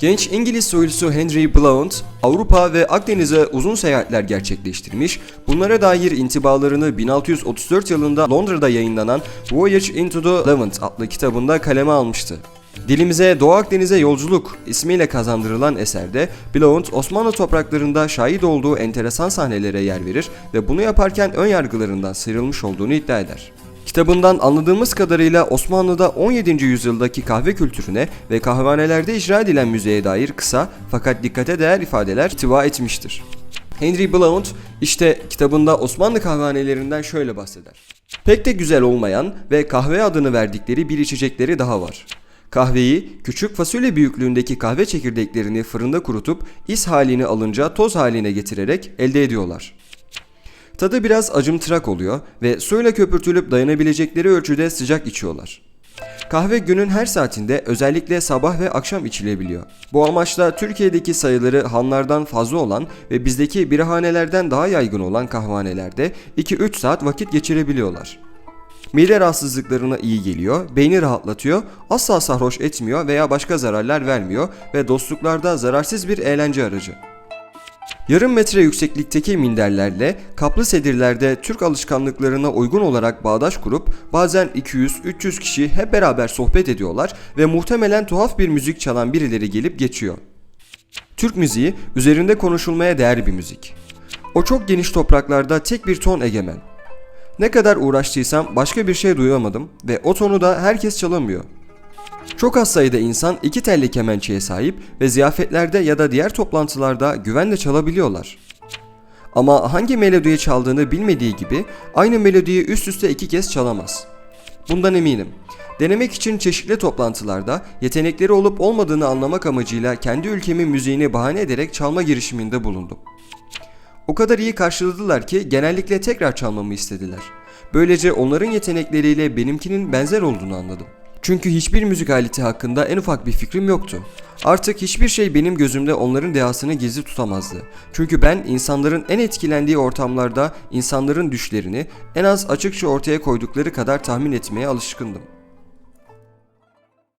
Genç İngiliz soylusu Henry Blount, Avrupa ve Akdeniz'e uzun seyahatler gerçekleştirmiş, bunlara dair intibalarını 1634 yılında Londra'da yayınlanan Voyage into the Levant adlı kitabında kaleme almıştı. Dilimize Doğu Akdeniz'e yolculuk ismiyle kazandırılan eserde Blount Osmanlı topraklarında şahit olduğu enteresan sahnelere yer verir ve bunu yaparken ön yargılarından sıyrılmış olduğunu iddia eder. Kitabından anladığımız kadarıyla Osmanlı'da 17. yüzyıldaki kahve kültürüne ve kahvehanelerde icra edilen müziğe dair kısa fakat dikkate değer ifadeler ihtiva etmiştir. Henry Blount işte kitabında Osmanlı kahvehanelerinden şöyle bahseder. Pek de güzel olmayan ve kahve adını verdikleri bir içecekleri daha var. Kahveyi küçük fasulye büyüklüğündeki kahve çekirdeklerini fırında kurutup is halini alınca toz haline getirerek elde ediyorlar. Tadı biraz acımtırak oluyor ve suyla köpürtülüp dayanabilecekleri ölçüde sıcak içiyorlar. Kahve günün her saatinde özellikle sabah ve akşam içilebiliyor. Bu amaçla Türkiye'deki sayıları hanlardan fazla olan ve bizdeki birahanelerden daha yaygın olan kahvanelerde 2-3 saat vakit geçirebiliyorlar. Mide rahatsızlıklarına iyi geliyor, beyni rahatlatıyor, asla sarhoş etmiyor veya başka zararlar vermiyor ve dostluklarda zararsız bir eğlence aracı. Yarım metre yükseklikteki minderlerle kaplı sedirlerde Türk alışkanlıklarına uygun olarak bağdaş kurup bazen 200-300 kişi hep beraber sohbet ediyorlar ve muhtemelen tuhaf bir müzik çalan birileri gelip geçiyor. Türk müziği üzerinde konuşulmaya değer bir müzik. O çok geniş topraklarda tek bir ton egemen. Ne kadar uğraştıysam başka bir şey duyamadım ve o tonu da herkes çalamıyor. Çok az sayıda insan iki telli kemençeye sahip ve ziyafetlerde ya da diğer toplantılarda güvenle çalabiliyorlar. Ama hangi melodiyi çaldığını bilmediği gibi aynı melodiyi üst üste iki kez çalamaz. Bundan eminim. Denemek için çeşitli toplantılarda yetenekleri olup olmadığını anlamak amacıyla kendi ülkemin müziğini bahane ederek çalma girişiminde bulundum. O kadar iyi karşıladılar ki genellikle tekrar çalmamı istediler. Böylece onların yetenekleriyle benimkinin benzer olduğunu anladım. Çünkü hiçbir müzik aleti hakkında en ufak bir fikrim yoktu. Artık hiçbir şey benim gözümde onların dehasını gizli tutamazdı. Çünkü ben insanların en etkilendiği ortamlarda insanların düşlerini en az açıkça ortaya koydukları kadar tahmin etmeye alışkındım.